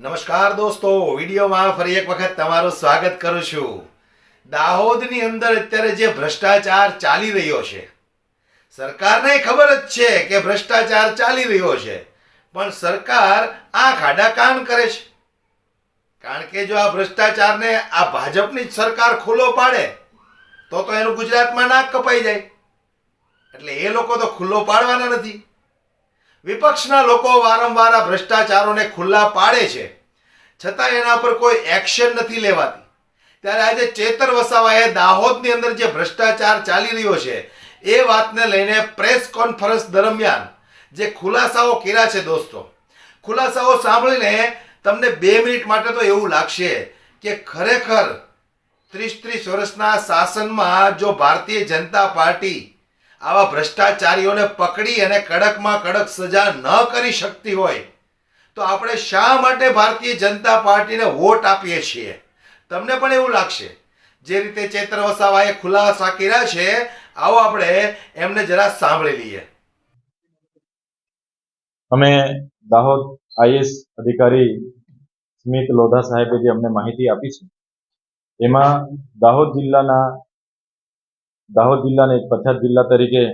નમસ્કાર દોસ્તો, વિડીયોમાં ફરી એક વખત તમારું સ્વાગત કરું છું. દાહોદની અંદર અત્યારે જે ભ્રષ્ટાચાર ચાલી રહ્યો છે, સરકારને ખબર જ છે કે ભ્રષ્ટાચાર ચાલી રહ્યો છે, પણ સરકાર આ ખાડા કાન કરે છે. કારણ કે જો આ ભ્રષ્ટાચારને આ ભાજપની જ સરકાર ખુલ્લો પાડે, તો તો એનું ગુજરાતમાં નાક કપાઈ જાય. એટલે એ લોકો તો ખુલ્લો પાડવાના નથી. વિપક્ષના લોકો વારંવાર આ ભ્રષ્ટાચારોને ખુલ્લા પાડે છે. છતાં એના પર કોઈ એક્શન નથી લેવાતી. ત્યારે આજે ચેતર વસાવાએ દાહોદની અંદર જે ભ્રષ્ટાચાર ચાલી રહ્યો છે, એ વાતને લઈને પ્રેસ કોન્ફરન્સ દરમિયાન જે ખુલાસાઓ કર્યા છે દોસ્તો. ખુલાસાઓ સાંભળીને તમને બે મિનિટ માટે તો એવું લાગશે કે ખરેખર ત્રીસ ત્રીસ વર્ષના શાસનમાં જો ભારતીય જનતા પાર્ટી આવા ભ્રષ્ટાચારીઓને પકડી અને કડકમાં કડક સજા ન કરી શકતી હોય, તો આપણે શા માટે ભારતીય જનતા પાર્ટીને વોટ આપીએ છીએ? તમને પણ એવું લાગશે. જે રીતે ચેતર વસાવાએ ખુલાસા કર્યા છે, આવો આપણે એમને જરા સાંભળી લઈએ. અમે દાહોદ આઈએસ અધિકારી સ્મિત લોધા સાહેબે જે અમને માહિતી આપી છે, એમાં દાહોદ જિલ્લાના દાહોદ જિલ્લાને એક પછાત જિલ્લા તરીકે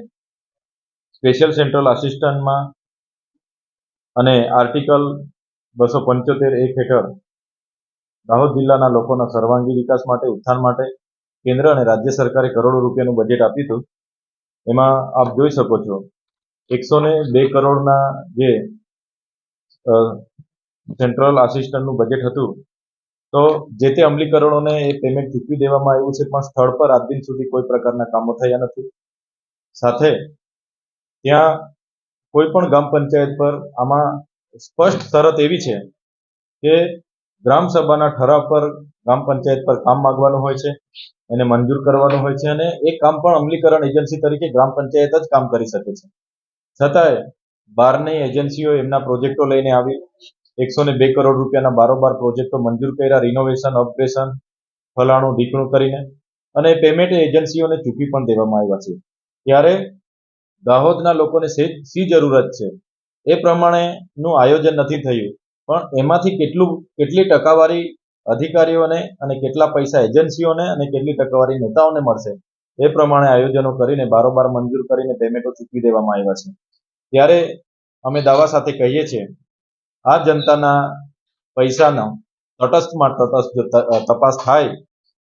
સ્પેશિયલ સેન્ટ્રલ આસિસ્ટન્ટમાં અને આર્ટિકલ બસો પંચોતેર એક હેઠળ દાહોદ જિલ્લાના લોકોના સર્વાંગી વિકાસ માટે, ઉત્થાન માટે કેન્દ્ર અને રાજ્ય સરકારે કરોડો રૂપિયાનું બજેટ આપ્યું હતું. એમાં આપ જોઈ શકો છો, એકસો ને બે કરોડના જે સેન્ટ્રલ આસિસ્ટન્ટનું બજેટ હતું તો જે તે અમલીકરણોને એ પેમેન્ટ ચૂકવી દેવામાં આવ્યું છે, પણ સ્થળ પર આજ દિન સુધી કોઈ પ્રકારના કામો થયા નથી. સાથે ત્યાં કોઈ પણ ગ્રામ પંચાયત પર આમાં સ્પષ્ટ શરત એવી છે કે ગ્રામ સભાના ઠરાવ પર ગ્રામ પંચાયત પર કામ માંગવાનું હોય છે, એને મંજૂર કરવાનું હોય છે અને એ કામ પણ અમલીકરણ એજન્સી તરીકે ગ્રામ પંચાયત જ કામ કરી શકે છે. છતાંય બહારની એજન્સીઓ એમના પ્રોજેક્ટો લઈને આવી એકસો ને બે કરોડ રૂપિયાના બારોબાર પ્રોજેક્ટો મંજૂર કર્યા રિનોવેશન અપગ્રેશન ફલાણું, ઢીકણું કરીને અને પેમેન્ટ એજન્સીઓને ચૂકવી પણ દેવામાં આવ્યા છે. ત્યારે દાહોદના લોકોને સી જરૂરત છે. એ પ્રમાણેનું આયોજન નથી થયું. પણ એમાંથી કેટલું, કેટલી ટકાવારી અધિકારીઓને અને કેટલા પૈસા એજન્સીઓને અને કેટલી ટકાવારી નેતાઓને મળશે, એ પ્રમાણે આયોજનો કરીને બારોબાર મંજૂર કરીને પેમેન્ટો ચૂકવી દેવામાં આવ્યા છે. ત્યારે અમે દાવા સાથે કહીએ છીએ આ જનતાના પૈસાનો તટસ્થમાં તટસ્થ જો તપાસ થાય,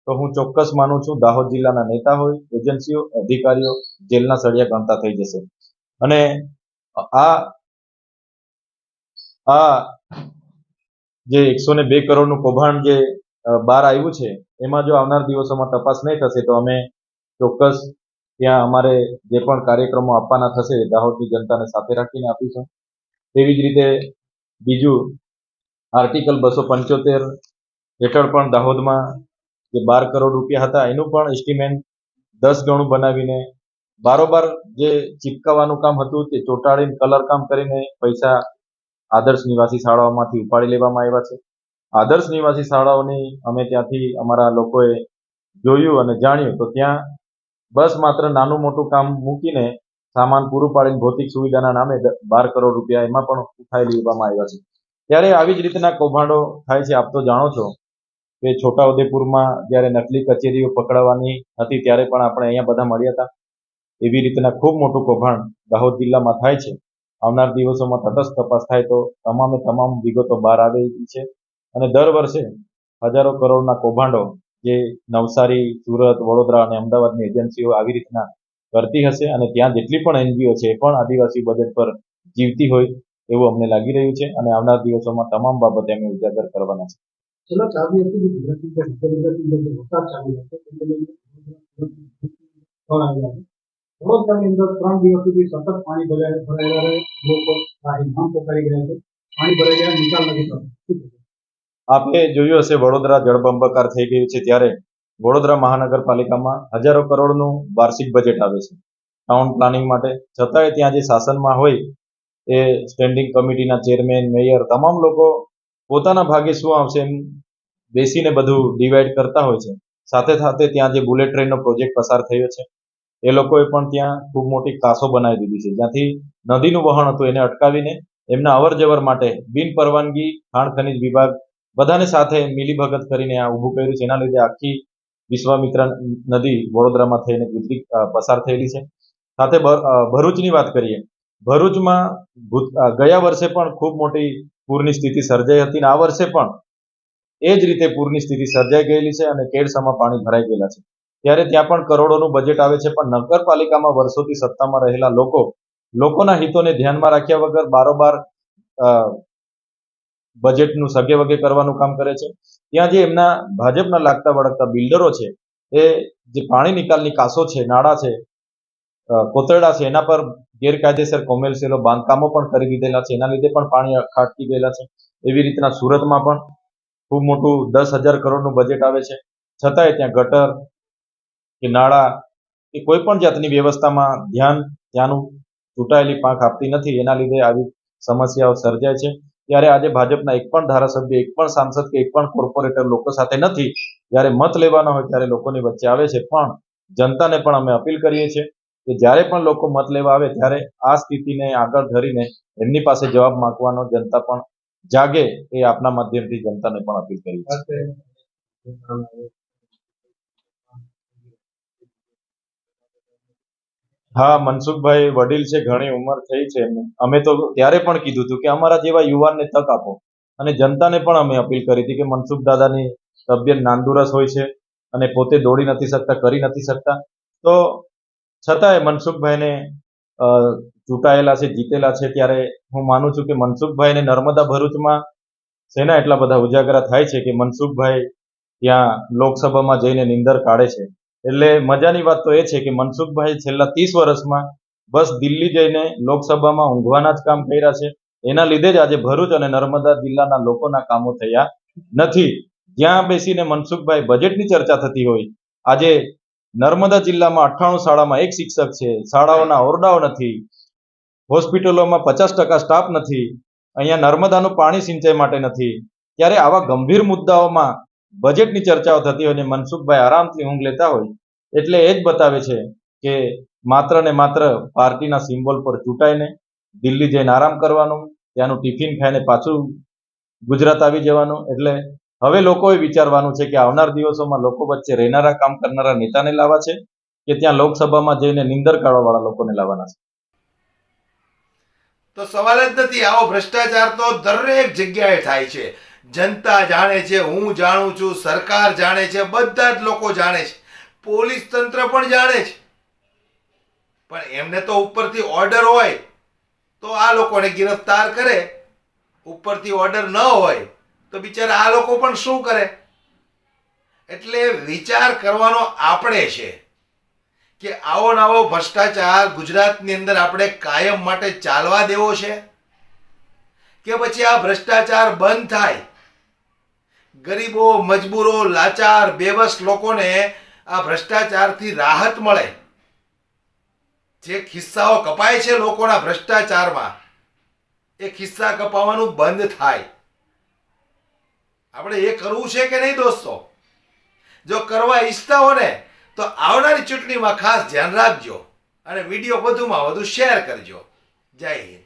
તો હું ચોક્કસ માનું છું દાહોદ જિલ્લાના નેતા હોય, એજન્સીઓ, અધિકારીઓ જેલના સળિયા ગણતા થઈ જશે. અને આ આ જે એકસો ને બે કરોડનું કૌભાંડ જે બહાર આવ્યું છે, એમાં જો આવનાર દિવસોમાં તપાસ નહીં થશે, તો અમે ચોક્કસ ત્યાં અમારે જે પણ કાર્યક્રમો આપવાના થશે દાહોદની જનતાને સાથે રાખીને આપીશું. તેવી જ રીતે બીજું આર્ટિકલ બસો પંચોતેર હેઠળ પણ દાહોદમાં જે બાર કરોડ રૂપિયા હતા, એનું પણ એસ્ટિમેટ દસ ગણું બનાવીને બારોબાર જે ચીપકાવાનું કામ હતું તે ચોંટાડીને કલર કામ કરીને પૈસા આદર્શ નિવાસી શાળાઓમાંથી ઉપાડી લેવામાં આવ્યા છે. આદર્શ નિવાસી શાળાઓની અમે ત્યાંથી અમારા લોકોએ જોયું અને જાણ્યું. તો ત્યાં બસ માત્ર નાનું મોટું કામ મૂકીને સામાન પૂરું પાડીને ભૌતિક સુવિધાના નામે બાર કરોડ રૂપિયા એમાં પણ ઉઠાઈ લેવામાં આવ્યા છે. ત્યારે આવી જ રીતના કૌભાંડો થાય છે, આપ તો જાણો છો કે છોટાઉદેપુરમાં જ્યારે નકલી કચેરીઓ પકડાવવાની હતી, ત્યારે પણ આપણે અહીંયા બધા મળ્યા હતા. એવી રીતના ખૂબ મોટું કૌભાંડ દાહોદ જિલ્લામાં થાય છે. આવનાર દિવસોમાં તટસ્થ તપાસ થાય તો તમામે તમામ વિગતો બહાર આવે છે. અને દર વર્ષે હજારો કરોડના કૌભાંડો જે નવસારી, સુરત, વડોદરા અને અમદાવાદની એજન્સીઓ આવી રીતના કરતી હશે અને ત્યાં જેટલી પણ એનજીઓ છે એ પણ આદિવાસી બજેટ પર જીવતી હોય એવું અમને લાગી રહ્યું છે અને આવનાર દિવસોમાં તમામ બાબતે અમે ઉજાગર કરવાના છે. છેલ્લા ચાર દિવસથી વરસાદ ચાલી વડોદરાની અંદર ત્રણ દિવસ સુધી સતત પાણી ભરાય ભરાયેલા લોકો નામ પોકારી ગયા છે. પાણી ભરાઈ ગયા નિકાલ નથી થતો. શું આપણે જોયું હશે વડોદરા જળબંબાકાર થઈ ગયું છે ત્યારે વડોદરા મહાનગરપાલિકામાં હજારો કરોડનું વાર્ષિક બજેટ આવે છે. ટાઉન પ્લાનિંગ માટે છતાંય ત્યાં જે શાસનમાં હોય, એ સ્ટેન્ડિંગ કમિટીના ચેરમેન મેયર તમામ લોકો પોતાના ભાગે શું આવશે એમ બેસીને બધું ડિવાઈડ કરતા હોય છે. સાથે સાથે ત્યાં જે બુલેટ ટ્રેનનો પ્રોજેક્ટ પસાર થયો છે, એ લોકોએ પણ ત્યાં ખૂબ મોટી કાસો બનાવી દીધી છે. જ્યાંથી નદીનું વહન હતું, એને અટકાવીને એમના અવર જવર માટે બિન પરવાનગી, ખાણ ખનિજ વિભાગ બધાને સાથે મિલીભગત કરીને આ ઊભું કર્યું છે. એના લીધે આખી વિશ્વામિત્ર નદી વડોદરામાં થઈને ગુજરી પસાર થયેલી છે. સાથે ભરૂચની વાત કરીએ, ભરૂચમાં ગયા વર્ષે પણ ખૂબ મોટી પૂરની સ્થિતિ સર્જાઈ હતી અને આ વર્ષે પણ એ જ રીતે પૂરની સ્થિતિ સર્જાઈ ગયેલી છે અને કેડસામાં પાણી ભરાઈ ગયેલા છે. ત્યારે ત્યાં પણ કરોડોનું બજેટ આવે છે, પણ નગરપાલિકામાં વર્ષોથી સત્તામાં રહેલા લોકો, લોકોના હિતોને ધ્યાનમાં રાખ્યા વગર બારોબાર બજેટનું સગે વગે કરવાનું કામ કરે છે. ત્યાં જે એમના ભાજપના લાગતા વળગતા બિલ્ડરો છે, એ જે પાણી નિકાલની કાસો છે, નાળા છે કોતરડા છે, એના પર ગેરકાયદેસર કોમેલસેલો બાંધકામો પણ કરી દીધેલા છે. એના લીધે પણ પાણી ખાટકી ગયેલા છે. એવી રીતના સુરતમાં પણ ખૂબ મોટું દસ હજાર કરોડનું બજેટ આવે છે. છતાંય ત્યાં ગટર કે નાળા કે કોઈ પણ જાતની વ્યવસ્થામાં ધ્યાન, ત્યાંનું ચૂંટાયેલી પાંખ આપતી નથી. એના લીધે આવી સમસ્યાઓ સર્જાય છે. ત્યારે આજે ભાજપના એક પણ ધારાસભ્ય, એક પણ સાંસદ કે એક પણ કોર્પોરેટર લોકો સાથે નથી. જ્યારે મત લેવાના હોય ત્યારે લોકોની વચ્ચે આવે છે. પણ જનતાને પણ અમે અપીલ કરીએ છીએ કે જ્યારે પણ લોકો મત લેવા આવે ત્યારે આ સ્થિતિને આગળ ધરીને એમની પાસે જવાબ માંગવાનો જનતા પણ જાગે એ આપના માધ્યમથી જનતાને પણ અપીલ કરી છે હા, મનસુખભાઈ વડીલ છે, ઘણી ઉંમર થઈ છે. અમે તો ત્યારે પણ કીધું હતું કે અમારા જેવા યુવાનને તક આપો. અને જનતાને પણ અમે અપીલ કરી હતી કે મનસુખ દાદાની તબિયત નાંદુરસ હોય છે અને પોતે દોડી નથી શકતા, કરી નથી શકતા. તો છતાંય મનસુખભાઈને ચૂંટાયેલા છે, જીતેલા છે ત્યારે હું માનું છું કે મનસુખભાઈને નર્મદા ભરૂચમાં શેના એટલા બધા ઉજાગરા થાય છે કે મનસુખભાઈ ત્યાં લોકસભામાં જઈને નિંદર કાઢે છે. એટલે મજાની વાત તો એ છે કે મનસુખભાઈ છેલ્લા ત્રીસ વર્ષમાં બસ દિલ્હી જઈને લોકસભામાં ઊંઘવાના જ કામ કર્યા છે. એના લીધે જ આજે ભરૂચ અને નર્મદા જિલ્લાના લોકોના કામો થયા નથી. જ્યાં બેસીને મનસુખભાઈ બજેટની ચર્ચા થતી હોય, આજે નર્મદા જિલ્લામાં અઠ્ઠાણું શાળામાં એક શિક્ષક છે, શાળાઓના ઓરડાઓ નથી, હોસ્પિટલોમાં પચાસ ટકા સ્ટાફ નથી, અહીંયા નર્મદાનું પાણી સિંચાઈ માટે નથી. ત્યારે આવા ગંભીર મુદ્દાઓમાં બજેટની ચર્ચાઓ થતી હોય અને મનસુખભાઈ આરામથી ઊંઘ લેતા હોય, એટલે એ જ બતાવે છે કે માત્ર ને માત્ર પાર્ટીના સિમ્બોલ પર ચૂંટાઈને દિલ્હી જઈને આરામ કરવાનું, ત્યાંનું ટિફિન ખાઈને પાછું ગુજરાત આવી જવાનું, એટલે હવે લોકોએ વિચારવાનું છે કે આવનાર દિવસોમાં લોકો વચ્ચે રહેનારા કામ કરનારા નેતાને લાવવા છે કે ત્યાં લોકસભામાં જઈને નિંદર કાઢવા વાળા લોકોને લાવવાના છે? તો સવાલ જ નથી, આવો ભ્રષ્ટાચાર તો દરેક જગ્યાએ થાય છે. જનતા જાણે છે, હું જાણું છું, સરકાર જાણે છે, બધા જ લોકો જાણે છે. પોલીસ તંત્ર પણ જાણે છે. પણ એમને તો ઉપરથી ઓર્ડર હોય, તો આ લોકોને ગિરફ્તાર કરે. ઉપરથી ઓર્ડર ન હોય, તો બિચારા આ લોકો પણ શું કરે? એટલે વિચાર કરવાનો આપણે છે કે આવો નવો ભ્રષ્ટાચાર ગુજરાતની અંદર આપણે કાયમ માટે ચાલવા દેવો છે? કે પછી આ ભ્રષ્ટાચાર બંધ થાય? ગરીબો, મજબૂરો, લાચાર બેબસ લોકોને આ ભ્રષ્ટાચારથી રાહત મળે. જે ખિસ્સાઓ કપાય છે લોકોના ભ્રષ્ટાચારમાં, એ ખિસ્સા કપાવવાનું બંધ થાય. આપણે એ કરવું છે કે નહીં દોસ્તો? જો કરવા ઈચ્છતા હો ને, તો આવનારી ચૂંટણીમાં ખાસ ધ્યાન રાખજો અને વીડિયો વધુમાં વધુ શેર કરજો. જય હિન્દ.